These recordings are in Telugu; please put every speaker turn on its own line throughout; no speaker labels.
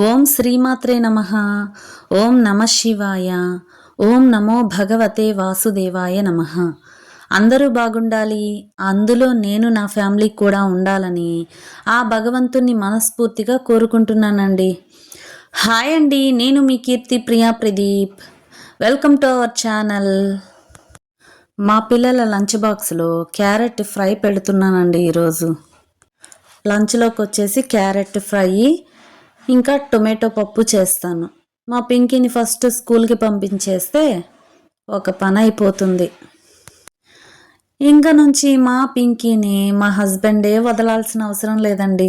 ఓం శ్రీమాత్రే నమ. ఓం నమ శివాయ. ఓం నమో భగవతే వాసుదేవాయ నమ. అందరూ బాగుండాలి. అందులో నేను నా ఫ్యామిలీ కూడా ఉండాలని ఆ భగవంతుని మనస్ఫూర్తిగా కోరుకుంటున్నానండి. హాయ్ అండి నేను మీ Keerthi Priya Pradeep. Welcome to our channel. మా పిల్లల లంచ్ బాక్స్లో క్యారెట్ ఫ్రై పెడుతున్నానండి ఈరోజు. లంచ్లోకి వచ్చేసి క్యారెట్ ఫ్రై ఇంకా టొమాటో పప్పు చేస్తాను. మా పింకీని ఫస్ట్ స్కూల్కి పంపించేస్తే ఒక పని అయిపోతుంది. ఇంకా నుంచి మా పింకీని మా హస్బెండే వదలాల్సిన అవసరం లేదండి.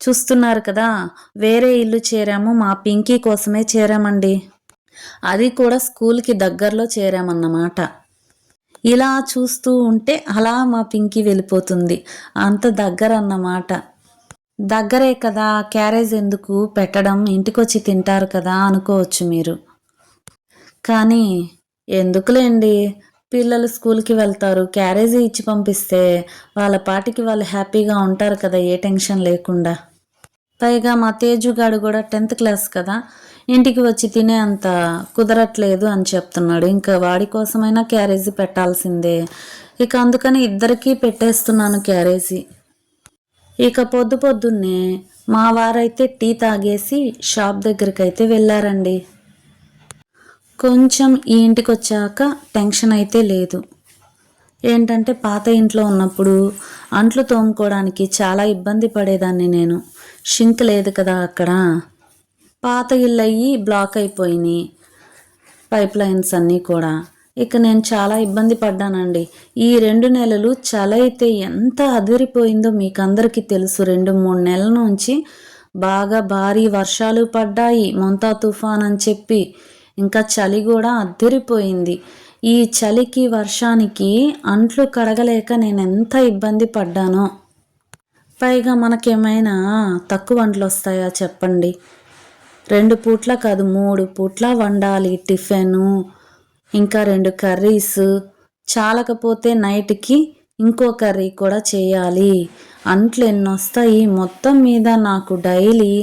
చూస్తున్నారు కదా వేరే ఇల్లు చేరాము మా పింకీ కోసమే చేరామండి. అది కూడా స్కూల్కి దగ్గరలో చేరామన్నమాట. ఇలా చూస్తూ ఉంటే అలా మా పింకీ వెళ్ళిపోతుంది. అంత దగ్గర అన్నమాట దగ్గరే కదా క్యారేజ్ ఎందుకు పెట్టడం? ఇంటికొచ్చి తింటారు కదా అనుకోవచ్చు మీరు. కానీ ఎందుకులేండి? పిల్లలు స్కూల్కి వెళ్తారు క్యారేజీ ఇచ్చి పంపిస్తే వాళ్ళ పాటికి వాళ్ళు హ్యాపీగా ఉంటారు కదా ఏ టెన్షన్ లేకుండా. పైగా మా తేజుగాడు కూడా టెన్త్ క్లాస్ కదా ఇంటికి వచ్చి తినే అంత కుదరట్లేదు అని చెప్తున్నాడు. ఇంకా వాడి కోసమైనా క్యారేజీ పెట్టాల్సిందే. ఇక అందుకని ఇద్దరికీ పెట్టేస్తున్నాను క్యారేజీ. ఇక పొద్దు పొద్దున్నే మా వారైతే టీ తాగేసి షాప్ దగ్గరికి అయితే వెళ్ళారండి. కొంచెం ఈ ఇంటికి వచ్చాక టెన్షన్ అయితే లేదు. ఏంటంటే పాత ఇంట్లో ఉన్నప్పుడు అంట్లు తోముకోవడానికి చాలా ఇబ్బంది పడేదాన్ని నేను. షింక్ లేదు కదా అక్కడ. పాత ఇల్లు అయ్యి బ్లాక్ అయిపోయినాయి. పైప్ లైన్స్ అన్నీ కూడా. ఇక నేను చాలా ఇబ్బంది పడ్డానండి. ఈ రెండు నెలలు చలి అయితే ఎంత అదిరిపోయిందో మీకు అందరికీ తెలుసు. రెండు మూడు నెలల నుంచి బాగా భారీ వర్షాలు పడ్డాయి. మొంతా తుఫాన్ అని చెప్పి ఇంకా చలి కూడా అద్దరిపోయింది ఈ చలికి వర్షానికి అంట్లు కడగలేక నేను ఎంత ఇబ్బంది పడ్డానో. పైగా మనకేమైనా తక్కువ అంట్లు వస్తాయా చెప్పండి. రెండు పూట్ల కాదు మూడు పూట్ల వండాలి టిఫిను. ఇంకా రెండు కర్రీస్. చాలకపోతే నైట్కి ఇంకో కర్రీ కూడా చేయాలి. అంట్లు ఎన్ని వస్తాయి మొత్తం మీద నాకు డైలీ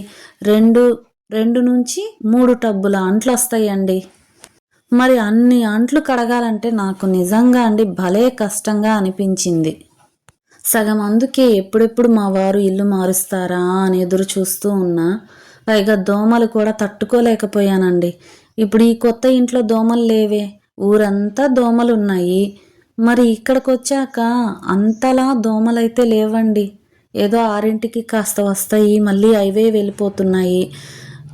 రెండు రెండు నుంచి మూడు టబ్బుల అంట్లు వస్తాయండి మరి అన్ని అంట్లు కడగాలంటే నాకు నిజంగా అండి భలే కష్టంగా అనిపించింది. సగం అందుకే ఎప్పుడెప్పుడు మా వారు ఇల్లు మారుస్తారా అని ఎదురు చూస్తూ ఉన్నా. పైగా దోమలు కూడా తట్టుకోలేకపోయానండి. ఇప్పుడు ఈ కొత్త ఇంట్లో దోమలు లేవే. ఊరంతా దోమలు ఉన్నాయి మరి ఇక్కడికి వచ్చాక అంతలా దోమలైతే లేవండి. ఏదో ఆరింటికి కాస్త వస్తాయి మళ్ళీ అవే వెళ్ళిపోతున్నాయి.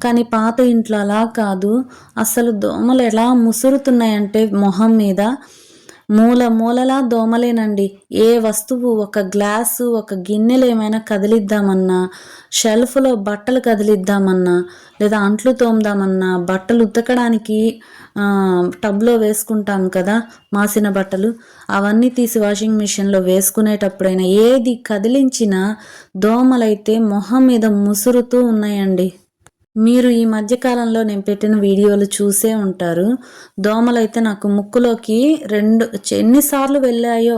కానీ పాత ఇంట్లో అలా కాదు. అసలు దోమలు ఎలా ముసురుతున్నాయంటే మొహం మీద మూల మూలలా దోమలేనండి. ఏ వస్తువు ఒక గ్లాసు ఒక గిన్నెలు ఏమైనా కదిలిద్దామన్నా షెల్ఫ్లో బట్టలు కదిలిద్దామన్నా లేదా అంట్లు తోమదామన్నా బట్టలు ఉతకడానికి టబ్లో వేసుకుంటాం కదా మాసిన బట్టలు అవన్నీ తీసి వాషింగ్ మిషన్లో వేసుకునేటప్పుడైనా ఏది కదిలించినా దోమలైతే మొహం మీద ముసురుతూ ఉన్నాయండి. మీరు ఈ మధ్యకాలంలో నేను పెట్టిన వీడియోలు చూసే ఉంటారు. దోమలైతే నాకు ముక్కులోకి రెండు ఎన్నిసార్లు వెళ్ళాయో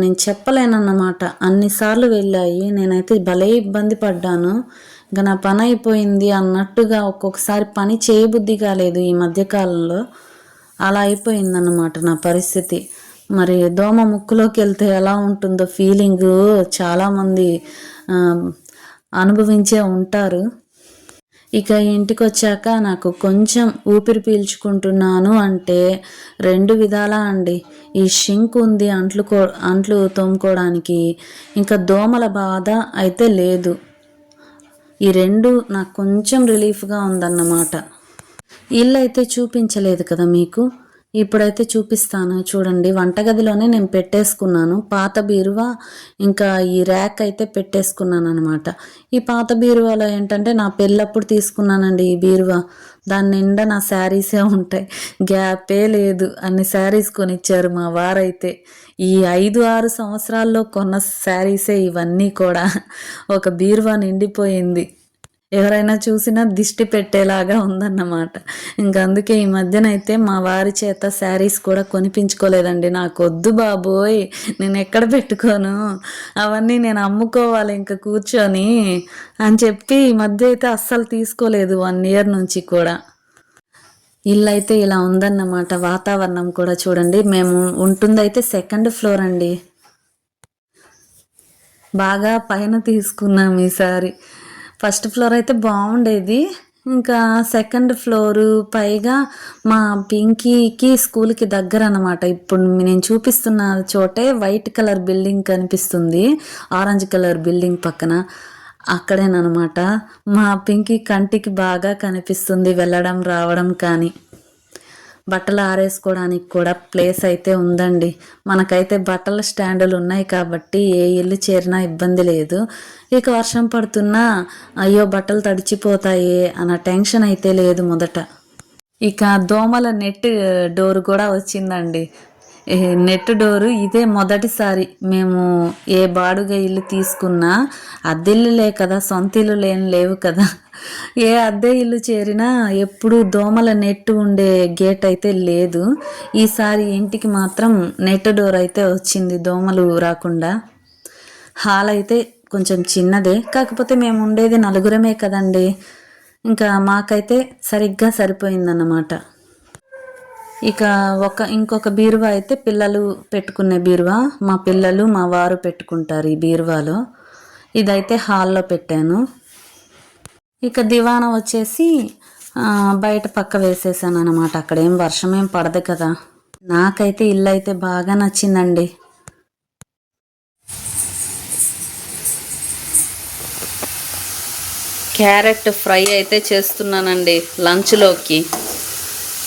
నేను చెప్పలేనన్నమాట. అన్నిసార్లు వెళ్ళాయి. నేనైతే భలే ఇబ్బంది పడ్డాను. ఇంకా నా పని అయిపోయింది అన్నట్టుగా ఒక్కొక్కసారి పని చేయబుద్ధి కాలేదు ఈ మధ్యకాలంలో అలా అయిపోయిందన్నమాట నా పరిస్థితి. మరి దోమ ముక్కులోకి వెళ్తే ఎలా ఉంటుందో ఫీలింగు చాలామంది అనుభవించే ఉంటారు. ఇక ఇంటికి వచ్చాక నాకు కొంచెం ఊపిరి పీల్చుకుంటున్నాను అంటే రెండు విధాలా అండి. ఈ షింక్ ఉంది అంట్లు కో అంట్లు తోముకోవడానికి. ఇంకా దోమల బాధ అయితే లేదు. ఈ రెండు నాకు కొంచెం రిలీఫ్గా ఉందన్నమాట. ఇల్లు అయితే చూపించలేదు కదా మీకు? ఇప్పుడైతే చూపిస్తాను. చూడండి వంటగదిలోనే నేను పెట్టేసుకున్నాను. పాత బీరువా? ఇంకా ఈ ర్యాక్ అయితే పెట్టేసుకున్నాను అనమాట ఈ పాత బీరువాలో ఏంటంటే నా పెళ్ళప్పుడు తీసుకున్నానండి ఈ బీరువా. దాని నిండా నా శారీసే ఉంటాయి. గ్యాపే లేదు. అన్ని శారీస్ కొనిచ్చారు మా వారైతే. ఈ ఐదు ఆరు సంవత్సరాల్లో కొన్న శారీసే ఇవన్నీ కూడా. ఒక బీరువా నిండిపోయింది. ఎవరైనా చూసినా దిష్టి పెట్టేలాగా ఉందన్నమాట. ఇంకా అందుకే ఈ మధ్యనైతే మా వారి చేత శారీస్ కూడా కొనిపించుకోలేదండి. నాకు వద్దు బాబోయ్ నేను ఎక్కడ పెట్టుకోను? అవన్నీ నేను అమ్ముకోవాలి ఇంకా కూర్చొని అని చెప్పి ఈ మధ్య అయితే అస్సలు తీసుకోలేదు వన్ ఇయర్ నుంచి కూడా. ఇల్లు అయితే ఇలా ఉందన్నమాట. వాతావరణం కూడా చూడండి. మేము ఉంటుందైతే సెకండ్ ఫ్లోర్ అండి. బాగా పైన తీసుకున్నాం ఈసారి ఫస్ట్ ఫ్లోర్ అయితే బాగుండేది. ఇంకా సెకండ్ ఫ్లోరు పైగా మా పింకీకి స్కూల్కి దగ్గర అనమాట ఇప్పుడు నేను చూపిస్తున్న చోటే వైట్ కలర్ బిల్డింగ్ కనిపిస్తుంది. ఆరెంజ్ కలర్ బిల్డింగ్ పక్కన. అక్కడేనమాట మా పింకీ కంటికి బాగా కనిపిస్తుంది. వెళ్ళడం రావడం కానీ. బట్టలు ఆరేసుకోవడానికి కూడా ప్లేస్ అయితే ఉందండి. మనకైతే బట్టల స్టాండులు ఉన్నాయి కాబట్టి ఏ ఇల్లు చేరినా ఇబ్బంది లేదు. ఇక వర్షం పడుతున్నా అయ్యో బట్టలు తడిచిపోతాయి అన్న టెన్షన్ అయితే లేదు మొదట. ఇక దోమల నెట్ డోర్ కూడా వచ్చిందండి. నెట్ డోరు ఇదే మొదటిసారి మేము ఏ బాడుగ ఇల్లు తీసుకున్నా అద్దెల్లులే కదా సొంత ఇల్లు లేని లేవు కదా. ఏ అద్దె ఇల్లు చేరినా ఎప్పుడు దోమల నెట్ ఉండే గేట్ అయితే లేదు. ఈసారి ఇంటికి మాత్రం నెట్ డోర్ అయితే వచ్చింది దోమలు రాకుండా. హాల్ అయితే కొంచెం చిన్నదే కాకపోతే మేము ఉండేది నలుగురమే కదండి. ఇంకా మాకైతే సరిగ్గా సరిపోయిందన్నమాట. ఇక ఒక ఇంకొక బీరువా అయితే పిల్లలు పెట్టుకునే బీరువా. మా పిల్లలు మా వారు పెట్టుకుంటారు ఈ బీరువాలో. ఇదైతే హాల్లో పెట్టాను. ఇక దివాన వచ్చేసి బయట పక్క వేసేసాను అనమాట అక్కడ ఏం వర్షం ఏం పడదు కదా. నాకైతే ఇల్లు అయితే బాగా నచ్చిందండి. క్యారెట్ ఫ్రై అయితే చేస్తున్నానండి లంచ్లోకి.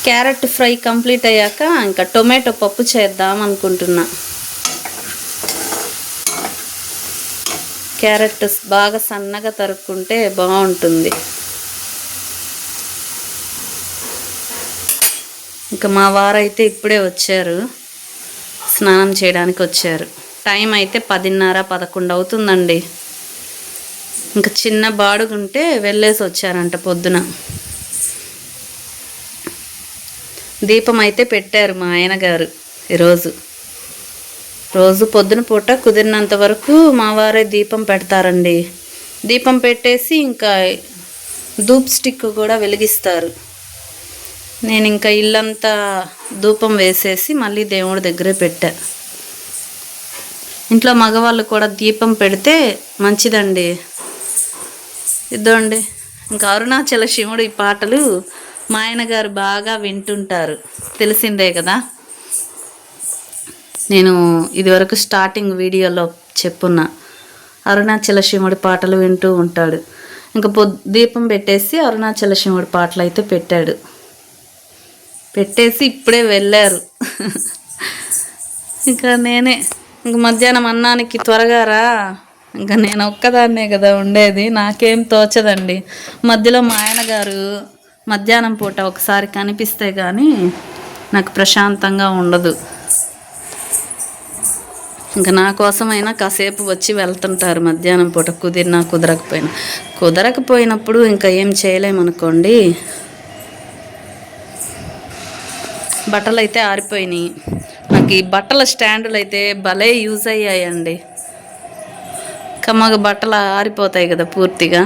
క్యారెట్ ఫ్రై కంప్లీట్ అయ్యాక ఇంకా టొమాటో పప్పు చేద్దాం అనుకుంటున్నా. క్యారెట్ బాగా సన్నగా తరుక్కుంటే బాగుంటుంది. ఇంకా మా వారైతే ఇప్పుడే వచ్చారు. స్నానం చేయడానికి వచ్చారు. టైం అయితే పదిన్నర పదకొండు అవుతుందండి. ఇంకా చిన్న బాడుగుంటే వెళ్ళేసి వచ్చారంట పొద్దున. దీపం అయితే పెట్టారు మా ఆయన గారు ఈరోజు. రోజు పొద్దున పూట కుదిరినంత వరకు మా వారే దీపం పెడతారండి. దీపం పెట్టేసి ఇంకా ధూప్ స్టిక్ కూడా వెలిగిస్తారు. నేను ఇంకా ఇల్లంతా ధూపం వేసేసి మళ్ళీ దేవుడి దగ్గరే పెట్టా. ఇంట్లో మగవాళ్ళు కూడా దీపం పెడితే మంచిదండి. ఇద్దండి ఇంకా అరుణాచల శివుడు ఈ పాటలు మా ఆయన గారు బాగా వింటుంటారు. తెలిసిందే కదా? నేను ఇదివరకు స్టార్టింగ్ వీడియోలో చెప్పున్నా. అరుణాచల శివుడి పాటలు వింటూ ఉంటాడు. ఇంకా పొద్ దీపం పెట్టేసి అరుణాచల శివుడి పాటలు అయితే పెట్టాడు. పెట్టేసి ఇప్పుడే వెళ్ళారు. ఇంకా నేనే ఇంక మధ్యాహ్నం అన్నానికి త్వరగా రా. ఇంకా నేను ఒక్కదాన్నే కదా ఉండేది. నాకేం తోచదండి. మధ్యలో మా ఆయన గారు మధ్యాహ్నం పూట ఒకసారి కనిపిస్తే కానీ నాకు ప్రశాంతంగా ఉండదు. ఇంకా నా కోసమైనా కాసేపు వచ్చి వెళ్తుంటారు మధ్యాహ్నం పూట. కుదిరినా కుదరకపోయినా. కుదరకపోయినప్పుడు ఇంకా ఏం చేయలేమనుకోండి. బట్టలు అయితే ఆరిపోయినాయి. నాకు ఈ బట్టల స్టాండులు అయితే భలే యూజ్ అయ్యాయండి. కమ్మగ బట్టలు ఆరిపోతాయి కదా పూర్తిగా.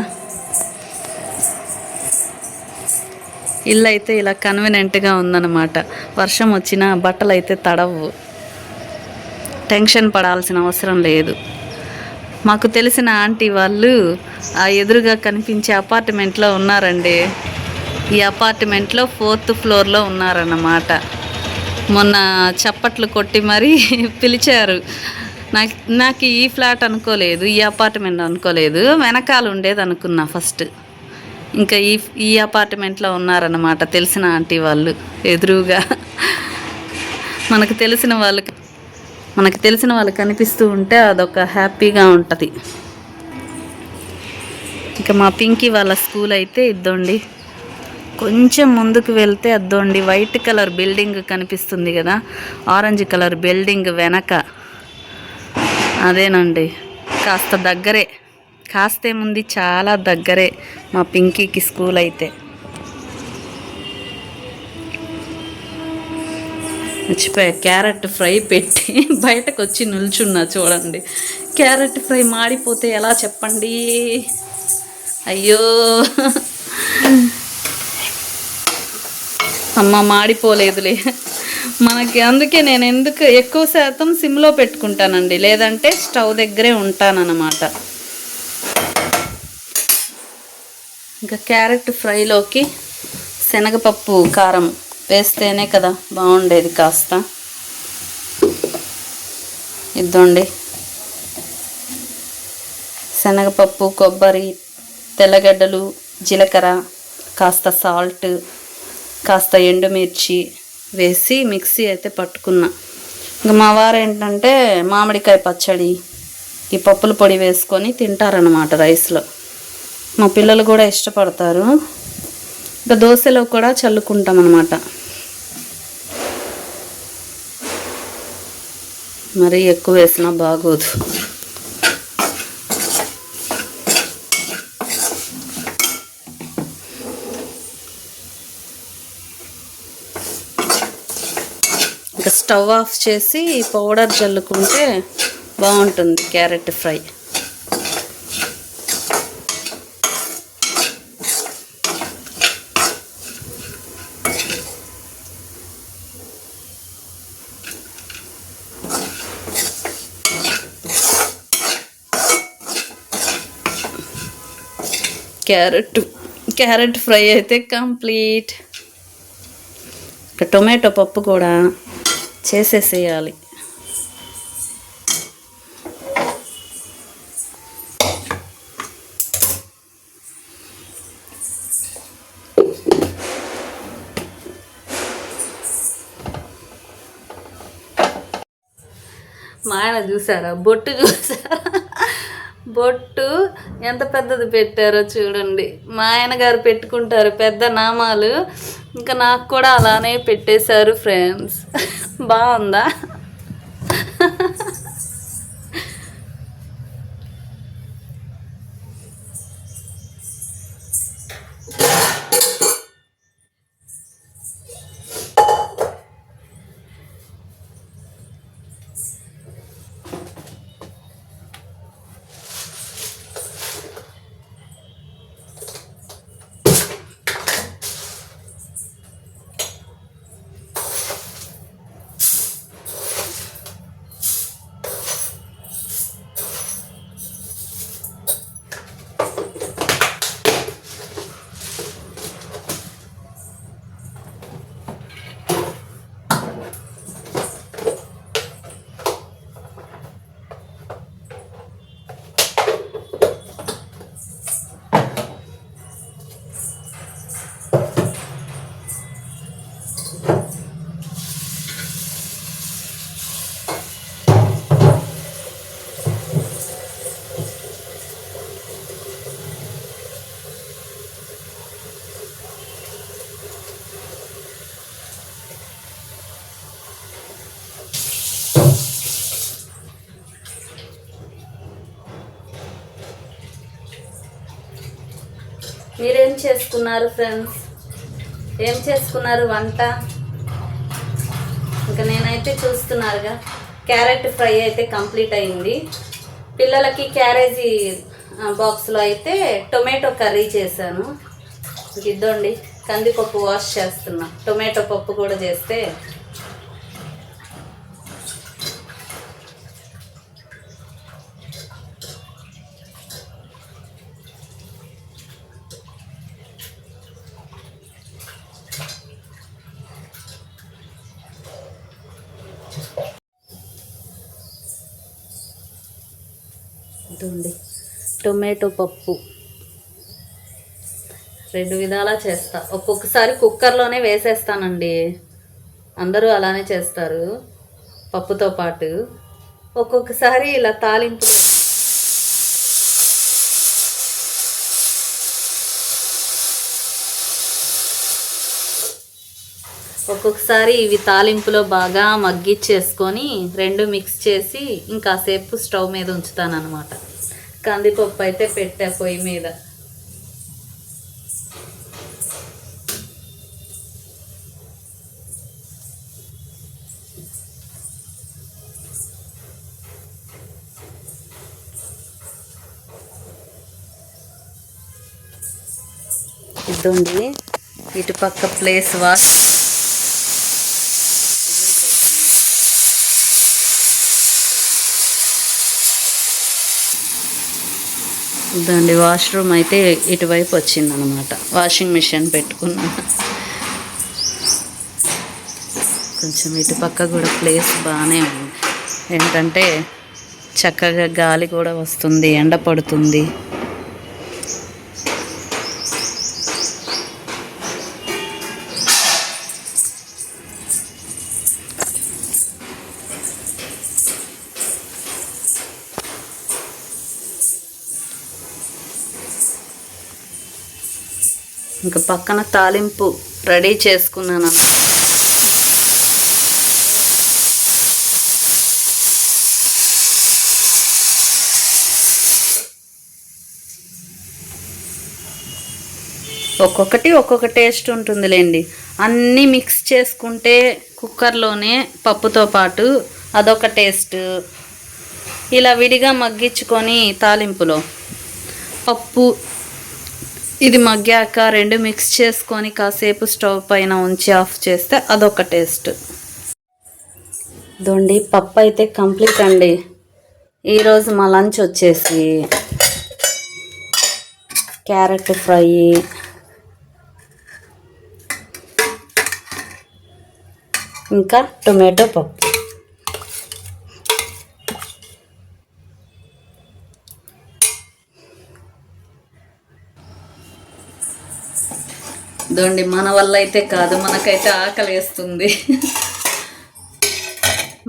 ఇల్లు అయితే ఇలా కన్వీనెంట్గా ఉందన్నమాట. వర్షం వచ్చినా బట్టలు అయితే తడవు టెన్షన్ పడాల్సిన అవసరం లేదు. మాకు తెలిసిన ఆంటీ వాళ్ళు ఆ ఎదురుగా కనిపించే అపార్ట్మెంట్లో ఉన్నారండి. ఈ అపార్ట్మెంట్లో ఫోర్త్ ఫ్లోర్లో ఉన్నారన్నమాట. మొన్న చప్పట్లు కొట్టి మరీ పిలిచారు. నాకు నాకు ఈ ఫ్లాట్ అనుకోలేదు ఈ అపార్ట్మెంట్ అనుకోలేదు వెనకాల ఉండేది అనుకున్నా ఫస్ట్. ఇంకా ఈ ఈ అపార్ట్మెంట్లో ఉన్నారన్నమాట తెలిసిన ఆంటీ వాళ్ళు ఎదురుగా. మనకు తెలిసిన వాళ్ళకి మనకు తెలిసిన వాళ్ళు కనిపిస్తూ ఉంటే అదొక హ్యాపీగా ఉంటుంది. ఇంకా మా పింకీ వాళ్ళ స్కూల్ అయితే ఇద్దండి. కొంచెం ముందుకు వెళ్తే అద్దండి వైట్ కలర్ బిల్డింగ్ కనిపిస్తుంది కదా ఆరెంజ్ కలర్ బిల్డింగ్ వెనక. అదేనండి కాస్త దగ్గరే. కాస్తేముంది చాలా దగ్గరే మా పింకీకి స్కూల్ అయితే. మర్చిపోయా క్యారెట్ ఫ్రై పెట్టి బయటకు వచ్చి నిల్చున్నా చూడండి. క్యారెట్ ఫ్రై మాడిపోతే ఎలా చెప్పండి? అయ్యో. అమ్మ మాడిపోలేదులే. మనకి అందుకే నేను ఎందుకు ఎక్కువ శాతం సిమ్లో పెట్టుకుంటానండి. లేదంటే స్టవ్ దగ్గరే ఉంటానన్నమాట. ఇంకా క్యారెట్ ఫ్రైలోకి శనగపప్పు కారం వేస్తేనే కదా బాగుండేది కాస్త. ఇద్దండి. శనగపప్పు కొబ్బరి తెల్లగడ్డలు జీలకర్ర కాస్త సాల్ట్ కాస్త ఎండుమిర్చి వేసి మిక్సీ అయితే పట్టుకున్నా. ఇంకా మా వారు ఏంటంటే మామిడికాయ పచ్చడి ఈ పప్పుల పొడి వేసుకొని తింటారనమాట రైస్లో. మా పిల్లలు కూడా ఇష్టపడతారు. ఇంకా దోశలో కూడా చల్లుకుంటాం అనమాట మరీ ఎక్కువ వేసినా బాగోదు. ఇంకా స్టవ్ ఆఫ్ చేసి పౌడర్ చల్లుకుంటే బాగుంటుంది carrot fry. Carrot carrot fry అయితే కంప్లీట్. టొమాటో పప్పు కూడా చేసేసేయాలి. మా ఆయన చూసారా? బొట్టు చూసారా? బొట్టు ఎంత పెద్దది పెట్టారో చూడండి. మా ఆయన గారు పెట్టుకుంటారు పెద్ద నామాలు. ఇంకా నాకు కూడా అలానే పెట్టేశారు ఫ్రెండ్స్ బాగుందా? మీరేం చేసుకున్నారు ఫ్రెండ్స్? ఏం చేసుకున్నారు వంట? ఇంకా నేనైతే చూస్తున్నారుగా క్యారెట్ ఫ్రై అయితే కంప్లీట్ అయింది. పిల్లలకి క్యారేజీ బాక్స్లో అయితే టొమాటో కర్రీ చేశాను. ఇంక ఇద్దండి కందిపప్పు వాష్ చేస్తున్నా. టొమాటో పప్పు కూడా చేస్తే ఇదండి టొమాటో పప్పు. రెండు విధాలా చేస్తా. ఒక్కొక్కసారి కుక్కర్లోనే వేసేస్తానండి. అందరూ అలానే చేస్తారు. పప్పుతో పాటు. ఒక్కొక్కసారి ఇలా తాలింపు ఒక్కొక్కసారి ఇవి తాలింపులో బాగా మగ్గిచ్చేసుకొని రెండు మిక్స్ చేసి ఇంకాసేపు స్టవ్ మీద ఉంచుతాను అనమాట కందిపప్పు అయితే పెట్టా పొయ్యి మీద. ఇదండి ఇటు పక్క ప్లేస్ వాష్ ఇదండి వాష్రూమ్ అయితే ఇటువైపు వచ్చిందనమాట. వాషింగ్ మిషన్ పెట్టుకున్నా కొంచెం ఇటు పక్క కూడా ప్లేస్ బాగానే ఉంది. ఏంటంటే చక్కగా గాలి కూడా వస్తుంది ఎండ పడుతుంది. ఇంకా పక్కన తాలింపు రెడీ చేసుకున్నాను ఒక్కొక్కటి ఒక్కొక్క టేస్ట్ ఉంటుందిలేండి. అన్నీ మిక్స్ చేసుకుంటే కుక్కర్లోనే పప్పుతో పాటు అదొక టేస్ట్. ఇలా విడిగా మగ్గించుకొని తాలింపులో పప్పు ఇది మగ్గాక రెండు మిక్స్ చేసుకొని కాసేపు స్టవ్ పైన ఉంచి ఆఫ్ చేస్తే అదొక టేస్ట్. దొండి పప్పు అయితే కంప్లీట్ అండి. ఈరోజు మా లంచ్ వచ్చేసి క్యారెట్ ఫ్రై. ఇంకా టొమాటో పప్పు. దొండి మన వల్ల అయితే కాదు మనకైతే ఆకలి వేస్తుంది.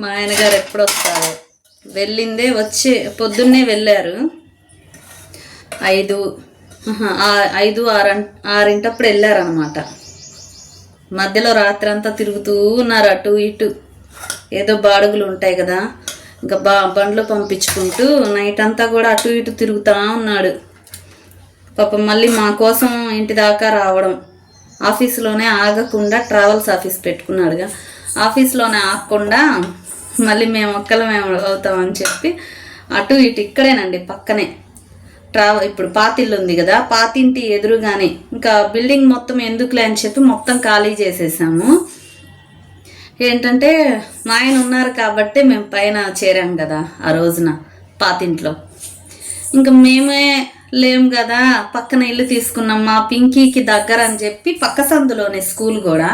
మా ఆయనగారు ఎప్పుడు వస్తారు వెళ్ళిందే వచ్చి పొద్దున్నే వెళ్ళారు. ఐదు ఐదు ఆరు ఆరింటప్పుడు వెళ్ళారనమాట మధ్యలో రాత్రి అంతా తిరుగుతూ ఉన్నారు అటు ఇటు. ఏదో బాడుగులు ఉంటాయి కదా ఇంకా బా బండ్లు పంపించుకుంటూ నైట్ అంతా కూడా అటు ఇటు తిరుగుతూ ఉన్నాడు. పాపం మళ్ళీ మా కోసం ఇంటి దాకా రావడం. ఆఫీస్లోనే ఆగకుండా ట్రావెల్స్ ఆఫీస్ పెట్టుకున్నాడుగా. ఆఫీస్లోనే ఆగకుండా మళ్ళీ మేము ఒక్కలు మేము అవుతామని చెప్పి అటు ఇటు ఇక్కడేనండి పక్కనే. ట్రావ ఇప్పుడు పాతిల్లు ఉంది కదా పాతింటి ఎదురుగానే. ఇంకా బిల్డింగ్ మొత్తం ఎందుకులే అని చెప్పి మొత్తం ఖాళీ చేసేసాము. ఏంటంటే మా ఆయన ఉన్నారు కాబట్టి మేము పైన చేరాం కదా ఆ రోజున పాతింట్లో ఇంకా మేమే లేం కదా పక్కన ఇల్లు తీసుకున్నాం మా పింకీకి దగ్గర అని చెప్పి పక్క సందులోనే స్కూల్ కూడా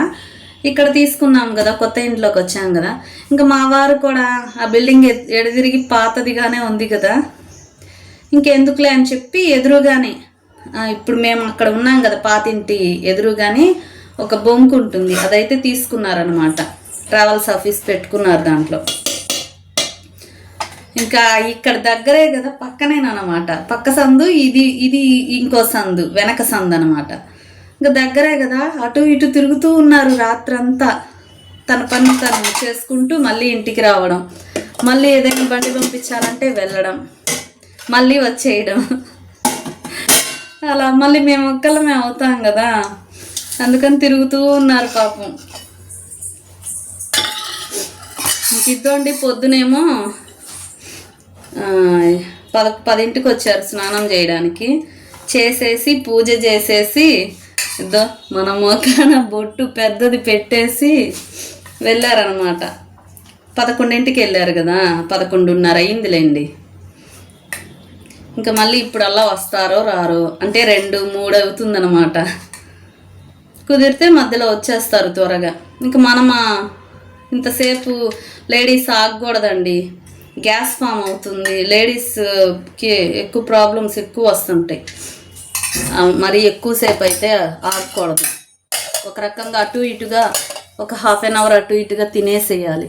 ఇక్కడ తీసుకున్నాం కదా కొత్త ఇంట్లోకి వచ్చాం కదా ఇంకా మా వారు కూడా ఆ బిల్డింగ్ ఎడదిరిగి పాతదిగానే ఉంది కదా ఇంకెందుకులే అని చెప్పి ఎదురుగానే ఇప్పుడు మేము అక్కడ ఉన్నాం కదా పాతింటి ఎదురుగానే ఒక బొంకు ఉంటుంది. అదైతే తీసుకున్నారనమాట ట్రావెల్స్ ఆఫీస్ పెట్టుకున్నారు దాంట్లో. ఇంకా ఇక్కడ దగ్గరే కదా పక్కనేనమాట పక్క సందు ఇది ఇది ఇంకో సందు వెనక సందు అనమాట ఇంకా దగ్గరే కదా అటు ఇటు తిరుగుతూ ఉన్నారు రాత్రంతా. తన పని తను చేసుకుంటూ మళ్ళీ ఇంటికి రావడం. మళ్ళీ ఏదైనా బండి పంపించాలంటే వెళ్ళడం. మళ్ళీ వచ్చేయడం. అలా మళ్ళీ మేము ఒక్కళ్ళు మేము అవుతాం కదా. అందుకని తిరుగుతూ ఉన్నారు పాపం. ఇంక పొద్దునేమో పద పదింటికి వచ్చారు స్నానం చేయడానికి. చేసేసి పూజ చేసేసి ఇద్దో మన మోకాన బొట్టు పెద్దది పెట్టేసి వెళ్ళారనమాట పదకొండింటికి వెళ్ళారు కదా పదకొండున్నర అయిందిలేండి. ఇంకా మళ్ళీ ఇప్పుడు అలా వస్తారో రారో అంటే రెండు మూడు అవుతుందన్నమాట. కుదిరితే మధ్యలో వచ్చేస్తారు త్వరగా. ఇంకా మనమా ఇంతసేపు లేడీస్ ఆగకూడదండి. గ్యాస్ ఫామ్ అవుతుంది. లేడీస్కి ఎక్కువ ప్రాబ్లమ్స్ ఎక్కువ వస్తుంటాయి. మరి ఎక్కువసేపు అయితే ఆగకూడదు ఒక రకంగా అటు ఇటుగా ఒక హాఫ్ అన్ అవర్ అటు ఇటుగా తినేసేయాలి.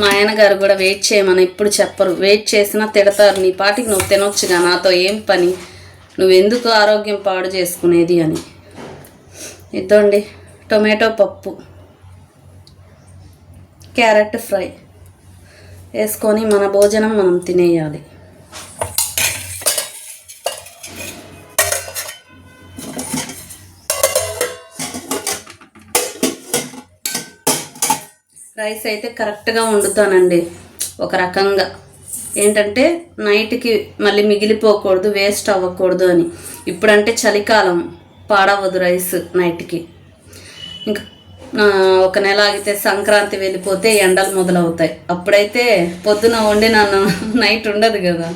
మా ఆయనగారు కూడా వెయిట్ చేయమని ఎప్పుడు చెప్పరు. వెయిట్ చేసినా తిడతారు. నీ పాటికి నువ్వు తినొచ్చుగా నాతో ఏం పని? నువ్వెందుకు ఆరోగ్యం పాడు చేసుకునేది అని. ఇద్దండి టొమాటో పప్పు క్యారెట్ ఫ్రై. వేసుకొని మన భోజనం మనం తినేయాలి. రైస్ అయితే కరెక్ట్గా వండుతానండి. ఒక రకంగా. ఏంటంటే నైట్కి మళ్ళీ మిగిలిపోకూడదు వేస్ట్ అవ్వకూడదు అని. ఇప్పుడంటే చలికాలం పాడవదు రైస్ నైట్కి. ఇంకా ఒక నెల ఆగితే సంక్రాంతి వెళ్ళిపోతే ఎండలు మొదలవుతాయి. అప్పుడైతే పొద్దున వండిన నైట్ ఉండదు కదా.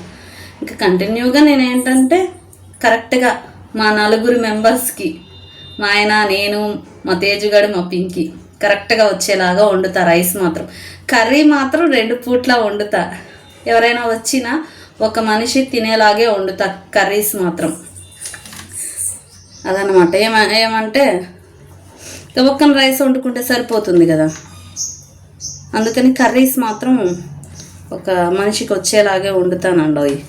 ఇంకా కంటిన్యూగా నేను ఏంటంటే కరెక్ట్గా మా నలుగురు మెంబర్స్కి మా ఆయన నేను మా తేజుగాడు మా పింకి కరెక్ట్గా వచ్చేలాగా వండుతా రైస్ మాత్రం. కర్రీ మాత్రం రెండు పూట్ల వండుతా. ఎవరైనా వచ్చినా ఒక మనిషి తినేలాగే వండుతా కర్రీస్ మాత్రం. అదనమాట ఏమ ఏమంటే ఒక్కన రైస్ వండుకుంటే సరిపోతుంది కదా. అందుకని కర్రీస్ మాత్రం ఒక మనిషికి వచ్చేలాగే వండుతానండి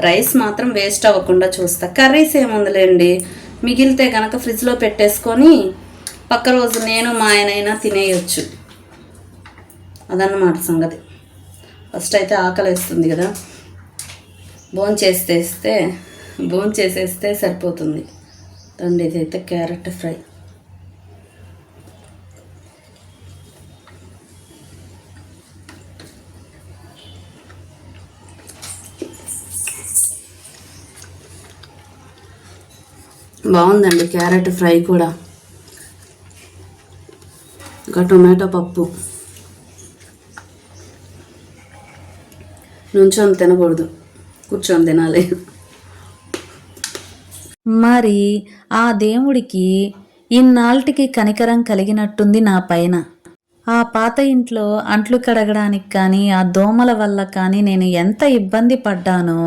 రైస్ మాత్రం వేస్ట్ అవ్వకుండా చూస్తా. కర్రీస్ ఏముందిలేండి? మిగిలితే కనుక ఫ్రిడ్జ్లో పెట్టేసుకొని పక్క రోజు నేను మా ఆయన అయినా తినేయొచ్చు. అదన్నమాట సంగతి. ఫస్ట్ అయితే ఆకలి వేస్తుంది కదా. బోన్ చేసేస్తే బోన్ చేసేస్తే సరిపోతుంది. తండ్రి ఇదైతే క్యారెట్ ఫ్రై. బాగుందండి క్యారెట్ ఫ్రై కూడా. ఇంకా టొమాటో పప్పు. నుంచొని తినకూడదు కూర్చొని తినాలి.
మరి ఆ దేవుడికి ఇన్నాళ్ళకి కనికరం కలిగినట్టుంది నా పైన. ఆ పాత ఇంట్లో అంట్లు కడగడానికి కానీ ఆ దోమల వల్ల కానీ నేను ఎంత ఇబ్బంది పడ్డానో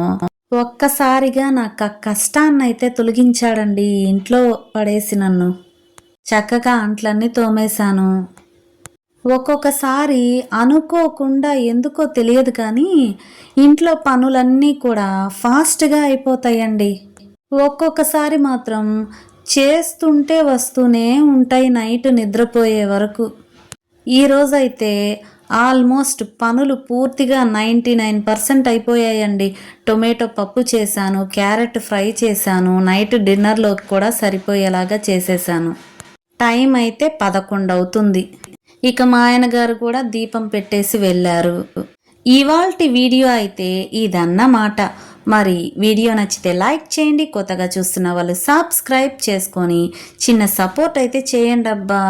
ఒక్కసారిగా నాకు ఆ కష్టాన్నైతే తొలగించాడండి ఇంట్లో పడేసి నన్ను. చక్కగా అంట్లన్నీ తోమేశాను. ఒక్కొక్కసారి అనుకోకుండా ఎందుకో తెలియదు కానీ ఇంట్లో పనులన్నీ కూడా ఫాస్ట్గా అయిపోతాయండి. ఒక్కొక్కసారి మాత్రం చేస్తుంటే వస్తూనే ఉంటాయి నైట్ నిద్రపోయే వరకు. ఈ రోజైతే ఆల్మోస్ట్ పనులు పూర్తిగా నైంటీ నైన్ పర్సెంట్ అయిపోయాయండి. టొమాటో పప్పు చేశాను క్యారెట్ ఫ్రై చేశాను నైట్ డిన్నర్లోకి కూడా సరిపోయేలాగా చేసేసాను టైం అయితే పదకొండు అవుతుంది ఇక మా ఆయన గారు కూడా దీపం పెట్టేసి వెళ్ళారు. ఇవాల్టి వీడియో అయితే ఇదన్నమాట. మరి వీడియో నచ్చితే లైక్ చేయండి కొత్తగా చూస్తున్న వాళ్ళు సబ్స్క్రైబ్ చేసుకొని చిన్న సపోర్ట్ అయితే చేయండి అబ్బా